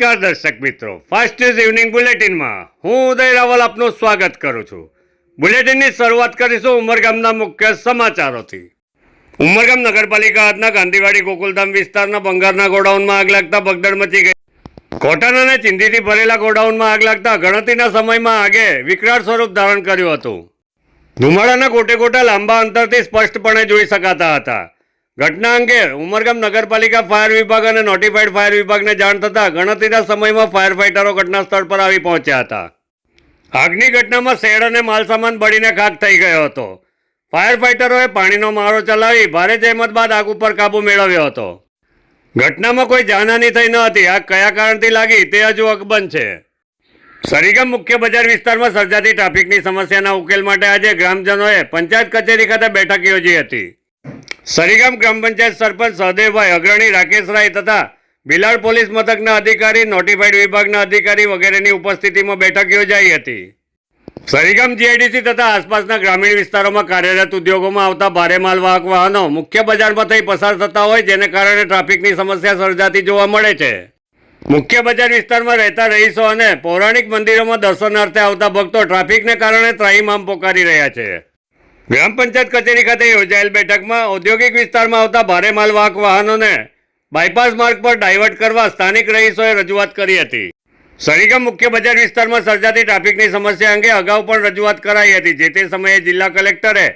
નમસ્કાર દર્શક મિત્રો. ફાસ્ટ ન્યૂઝ ઇવનિંગ બુલેટિનમાં હું ઉદય રાવલ આપનું સ્વાગત કરું છું. બુલેટિનની શરૂઆત કરીશું ઉમરગામના મુખ્ય સમાચારોથી. ઉમરગામ નગરપાલિકા હાથના ગાંધીવાડી ગોકુલધામ વિસ્તારના બંગારના ગોડાઉનમાં આગ લાગતા ભગદડ મચી ગઈ. કોટન અને ચિંધીથી ભરેલા ગોડાઉનમાં આગ લાગતા ગણતરીના સમયમાં આગે વિકરાળ સ્વરૂપ ધારણ કર્યું હતું. ધુમાડાના કોટે ગોટા લાંબા અંતરથી સ્પષ્ટપણે જોઈ શકાતા હતા. ઘટના અંગે ઉમરગામ નગરપાલિકા ફાયર વિભાગ અને નોટિફાઈડ ફાયર વિભાગને જાણ થતાં ગણતરીના સમયમાં ફાયર ફાઇટરો ઘટના સ્થળ પર આવી પહોંચ્યા હતા. આગની ઘટનામાં શેડ અને માલસામાન બળીને ખાક થઈ ગયો હતો. ફાયર ફાઇટરોએ પાણીનો મારો ચલાવી ભારે જહેમત બાદ આગ ઉપર કાબુ મેળવ્યો હતો. ઘટનામાં કોઈ જાનહાની થઈ ન હતી. આગ કયા કારણથી લાગી તે હજુ અકબંધ છે. સરીગામ મુખ્ય બજાર વિસ્તારમાં સર્જાતી ટ્રાફિકની સમસ્યાના ઉકેલ માટે આજે ગ્રામજનોએ પંચાયત કચેરી ખાતે બેઠક યોજી હતી. સરીગામ ગ્રામ પંચાયત સરપંચ સહદેવભાઈ અગ્રણી રાકેશ રાય તથા બિલાડ પોલીસ મથકના અધિકારી નોટિફાઈડ વિભાગના અધિકારી વગેરેની ઉપસ્થિતિમાં બેઠક યોજાઈ હતી. સરીગામ જીઆઈડીસી તથા આસપાસના ગ્રામીણ વિસ્તારોમાં કાર્યરત ઉદ્યોગોમાં આવતા ભારે માલવાહક વાહનો મુખ્ય બજારમાં થઈ પસાર થતા હોય જેને કારણે ટ્રાફિકની સમસ્યા સર્જાતી જોવા મળે છે. મુખ્ય બજાર વિસ્તારમાં રહેતા રહીશો અને પૌરાણિક મંદિરોમાં દર્શનાર્થે આવતા ભક્તો ટ્રાફિકને કારણે ત્રાહીમામ પોકારી રહ્યા છે. ગ્રામ પંચાયત કચેરી ખાતે યોજાયેલ બેઠકમાં ઔદ્યોગિક વિસ્તારમાં આવતા ભારે માલવાહક વાહનોને બાયપાસ માર્ગ પર ડાયવર્ટ કરવા સ્થાનિક રહીશોએ રજૂઆત કરી હતી. સરીગામ મુખ્ય બજાર વિસ્તારમાં સર્જાતી ટ્રાફિકની સમસ્યા અંગે અગાઉ પણ રજૂઆત કરાઈ હતી, જે તે સમયે જિલ્લા કલેક્ટરે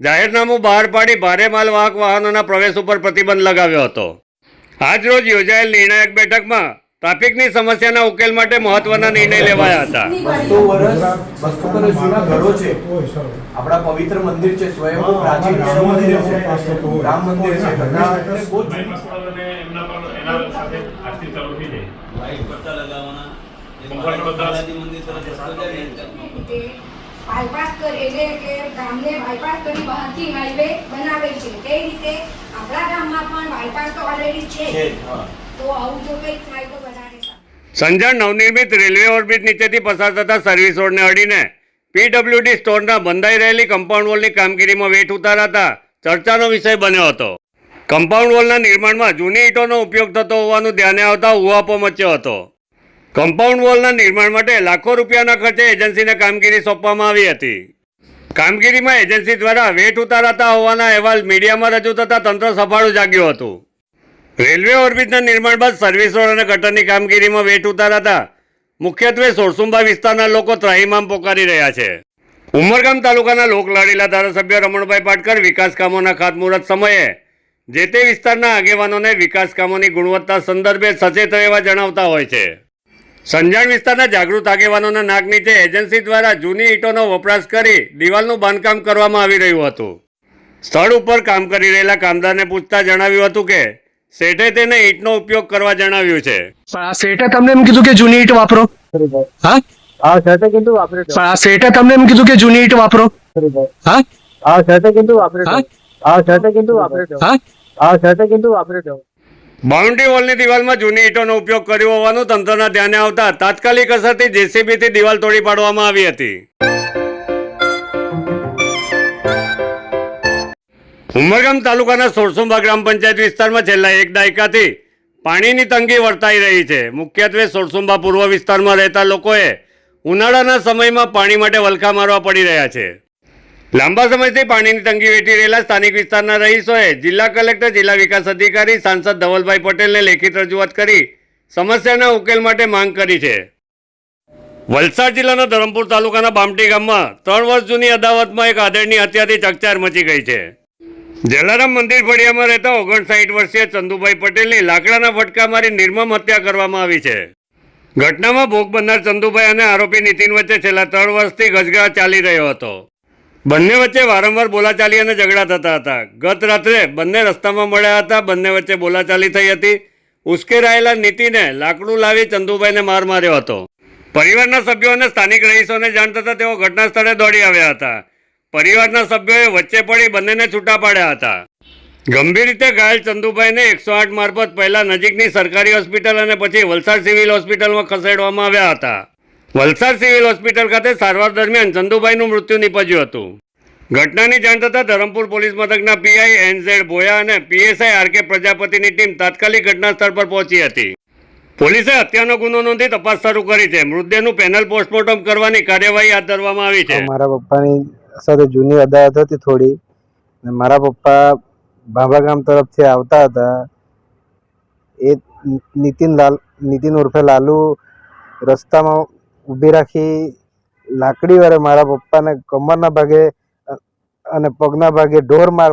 જાહેરનામું બહાર પાડી ભારે માલવાહક વાહનોના પ્રવેશ ઉપર પ્રતિબંધ લગાવ્યો હતો. આજ રોજ યોજાયેલ નિર્ણાયક બેઠકમાં ટ્રાફિકની સમસ્યાના ઉકેલ માટે મહત્વના નિર્ણય લેવાયા હતા. બસો વર્ષ બસો વર્ષ જૂના ઘરો છે. આપણા પવિત્ર મંદિર છે સ્વયંભૂ પ્રાચીન શિવ મંદિર છે. રામ મંદિર છે બધા એટલે બહુ જ એમના પર એના સાથે આજથી ચાલુ થઈ જાય પટ્ટા લગાવવાના. એ બંગાળ બધા- બાલાજી મંદિર તરફ રસ્તો જાય. ને રીતે બાયપાસ કરી એટલે કે ગામને બાયપાસ કરી બહારથી હાઈવે બનાવે છે. તે રીતે આપણા ગામમાં પણ બાયપાસ તો ઓલરેડી છે છે તો આવું જો કંઈક થાય તો વધારે નવનિર્મિત રેલવે ઓર્બિટ નીચેથી પસાર થતા સર્વિસ રોડને અડીને પીડબ્લ્યુડી સ્ટોરના બંધાઈ રહેલી કમ્પાઉન્ડ વોલની કામગીરીમાં વેઠ ઉતારાતા ચર્ચાનો વિષય બન્યો હતો. કમ્પાઉન્ડ વોલના નિર્માણમાં જૂની ઈંટોનો ઉપયોગ થતો હોવાનું ધ્યાને આવતા ઉહાપો મચ્યો હતો. કમ્પાઉન્ડ વોલના નિર્માણ માટે લાખો રૂપિયાના ખર્ચે એજન્સીને કામગીરી સોંપવામાં આવી હતી. કામગીરીમાં એજન્સી દ્વારા વેઠ ઉતારાતા હોવાના અહેવાલ મીડિયામાં રજૂ થતાં તંત્ર સફાળું જાગ્યું હતું. રેલવે ઓર્બિટના નિર્માણ બાદ સર્વિસ રોડ અને ગટરની કામગીરીમાં વેઠ ઉતારાતા મુખ્યત્વે સોરસુંબા વિસ્તારના લોકો ત્રાહીમામ પોકારી રહ્યા છે. ઉમરગામ તાલુકાના લોકલાડીલા ધારાસભ્ય રમણભાઈ પાટકર વિકાસ કામોના ખાતમુહૂર્ત સમયે જે તે વિસ્તારના આગેવાનોને વિકાસ કામોની ગુણવત્તા સંદર્ભે સચેત રહેવા જણાવતા હોય છે. સંજાણ વિસ્તારના જાગૃત આગેવાનોના નાક નીચે એજન્સી દ્વારા જૂની ઈંટોનો વપરાશ કરી દિવાલનું બાંધકામ કરવામાં આવી રહ્યું હતું. સ્થળ ઉપર કામ કરી રહેલા કામદારને પૂછતા જણાવ્યું હતું કે શેઠે તેને ઈંટનો ઉપયોગ કરવા જણાવ્યું છે. પણ આ શેઠે તમને એમ કીધું કે જૂની ઈંટ વાપરો. હા? આ શેઠે કીધું વાપરે પણ આ શેઠે તમને એમ કીધું કે જૂની ઈંટ વાપરો. હા? હા શેઠે કીધું વાપરે હા? આ સાથે કીધું વાપરે હા? હા શેઠે કીધું વાપરે બાઉન્ડ્રી વોલની દિવાલમાં જૂની ઈંટોનો ઉપયોગ કર્યો હોવાનું તંત્રના ધ્યાને આવતા તાત્કાલિક અસરથી જેસીબીથી દિવાલ તોડી પાડવામાં આવી હતી. ઉમરગામ તાલુકાના સોરસુંબા ગ્રામ પંચાયત વિસ્તારમાં છેલ્લા એક દાયકાથી પાણીની તંગી વર્તાઈ રહી છે. મુખ્યત્વે સોરસુંબા પૂર્વ વિસ્તારમાં રહેતા લોકોએ ઉનાળાના સમયમાં પાણી માટે વલખા મારવા પડી રહ્યા છે. લાંબા સમયથી પાણીની તંગી વેઠી રહેલા સ્થાનિક વિસ્તારના રહીશોએ જિલ્લા કલેક્ટર, જિલ્લા વિકાસ અધિકારી, સાંસદ ધવલભાઈ પટેલને લેખિત રજૂઆત કરી સમસ્યાના ઉકેલ માટે માંગ કરી છે. વલસાડ જિલ્લાના ધરમપુર તાલુકાના બામટી ગામમાં ત્રણ વર્ષ જૂની અદાવતમાં એક આધેડની હત્યાથી ચકચાર મચી ગઈ છે. જલારામ મંદિર ફળિયામાં રહેતા ઓગણસાઠ વર્ષીય ચંદુભાઈ પટેલની લાકડાના ફટકા મારી નિર્મમ હત્યા કરવામાં આવી છે. ઘટનામાં ભોગ બનનાર ચંદુભાઈ અને આરોપી નીતિન વચ્ચે છેલ્લા ત્રણ વર્ષથી ગજગા ચાલી રહ્યો હતો. બંને વચ્ચે વારંવાર બોલાચાલી અને ઝઘડા થતા હતા. ગત રાત્રે બંને રસ્તામાં મળ્યા હતા, બંને વચ્ચે બોલાચાલી થઈ હતી. ઉશ્કેરાયેલા નીતિને લાકડું લાવી ચંદુભાઈને માર માર્યો હતો. પરિવારના સભ્યો અને સ્થાનિક રહીશોને જાણ થતાં તેઓ ઘટના સ્થળે દોડી આવ્યા હતા. પરિવારના સભ્યોએ વચ્ચે પડી બંનેને છૂટા પાડ્યા હતા. ગંભીર રીતે ઘાયલ ચંદુભાઈને એકસો આઠ મારફત પહેલા નજીકની સરકારી હોસ્પિટલ અને પછી વલસાડ સિવિલ હોસ્પિટલમાં ખસેડવામાં આવ્યા હતા. વલસાડ સિવિલ હોસ્પિટલ ખાતે સારવાર દરમિયાન ચંદુભાઈનું મૃત્યુ નીપજ્યું હતું. ઘટનાની જાણ થતાં ધરમપુર પોલીસ મથકના પીઆઈ એનઝેડ ભોયા અને પીએસઆઈ આર કે પ્રજાપતિની ટીમ તાત્કાલિક ઘટના સ્થળ પર પહોંચી હતી. પોલીસે હત્યાનો ગુનો નોંધી તપાસ શરૂ કરી છે. મૃતદેહનું પેનલ પોસ્ટમોર્ટમ કરવાની કાર્યવાહી હાથ ધરવામાં આવી છે. મારા પપ્પાની સાથે જૂની અદાવત હતી થોડી. મારા પપ્પા ભાભા ગામ તરફથી આવતા હતા. એ નીતિન લાલ, નીતિન ઉર્ફે લાલુ રસ્તામાં ઊભી રાખી લાકડી વડે મારા પપ્પાને કમરના ભાગે અને પગના ભાગે ઢોર માર,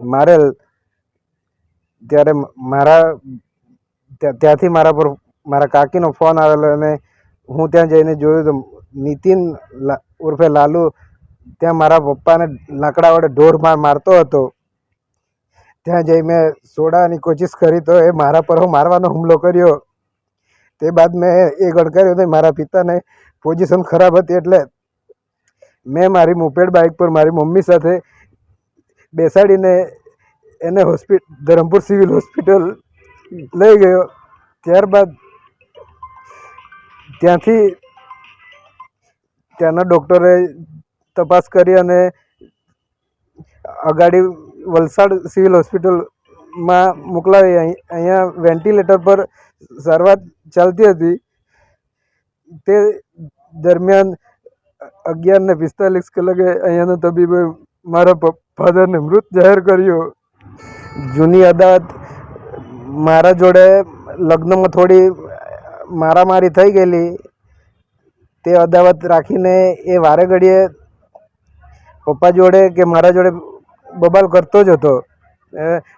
મારેલ. ત્યારે મારા ત્યાં- ત્યાંથી મારા પર, મારા કાકીનો ફોન આવેલો અને હું ત્યાં જઈને જોયું તો નીતિન ઉર્ફે લાલુ ત્યાં મારા પપ્પાને લાકડા વડે ઢોર માર, મારતો હતો. ત્યાં જઈ મેં સોડાની કોશિશ કરી તો એ મારા પર હું મારવાનો હુમલો કર્યો. તે બાદ મેં એ ગડકાર્યો તો મારા પિતાને પોઝિશન ખરાબ હતી એટલે મેં મારી મોપેડ બાઇક પર મારી મમ્મી સાથે બેસાડીને એને હોસ્પિટ, ધરમપુર સિવિલ હોસ્પિટલ લઈ ગયો. ત્યારબાદ ત્યાંથી ત્યાંના ડૉક્ટરે તપાસ કરી અને અગાડી વલસાડ સિવિલ હોસ્પિટલમાં મોકલાવી. અહીં, અહીંયા વેન્ટિલેટર પર સારવાર ચાલતી હતી. તે દરમિયાન અગિયાર ને પિસ્તાલીસ કલાકે અહીંયાના તબીબે મારા ફાધરને મૃત જાહેર કર્યો. જૂની અદાવત મારા જોડે લગ્નમાં થોડી મારામારી થઈ ગયેલી. તે અદાવત રાખીને એ વારે ઘડીએ પપ્પા જોડે કે મારા જોડે બબાલ કરતો જ હતો.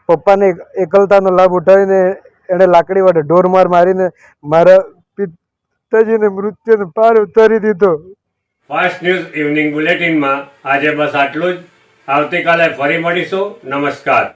પપ્પાને એકલતાનો લાભ ઉઠાવીને એણે લાકડી વડે ઢોર માર મારીને મારા પિતાજીને મૃત્યુને પાર ઉતારી દીધો. ફાસ્ટ ન્યૂઝ ઇવનિંગ બુલેટિનમાં આજે બસ આટલું જ. આવતીકાલે ફરી મળીશું. નમસ્કાર.